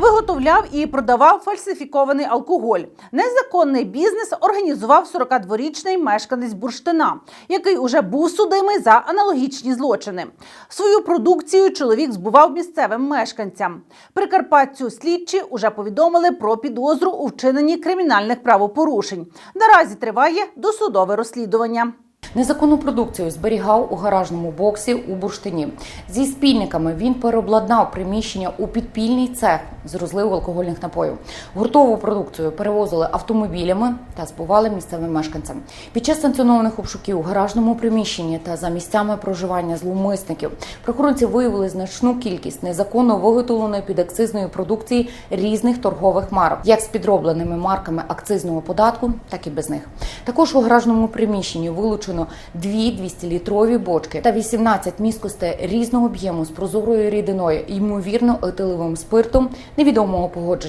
Виготовляв і продавав фальсифікований алкоголь. Незаконний бізнес організував 42-річний мешканець Бурштина, який уже був судимий за аналогічні злочини. Свою продукцію чоловік збував місцевим мешканцям. Прикарпатцю слідчі уже повідомили про підозру у вчиненні кримінальних правопорушень. Наразі триває досудове розслідування. Незаконну продукцію зберігав у гаражному боксі у бурштині. Зі спільниками він переобладнав приміщення у підпільний цех з розливу алкогольних напоїв. Гуртову продукцію перевозили автомобілями та збували місцевим мешканцям. Під час санкціонованих обшуків у гаражному приміщенні та за місцями проживання зловмисників прокурорці виявили значну кількість незаконно виготовленої підакцизної продукції різних торгових марок, як з підробленими марками акцизного податку, так і без них. Також у гаражному приміщенні вилучено дві 200-літрові бочки та 18 міскостей різного об'єму з прозорою рідиною, ймовірно, етиловим спиртом невідомого погодження.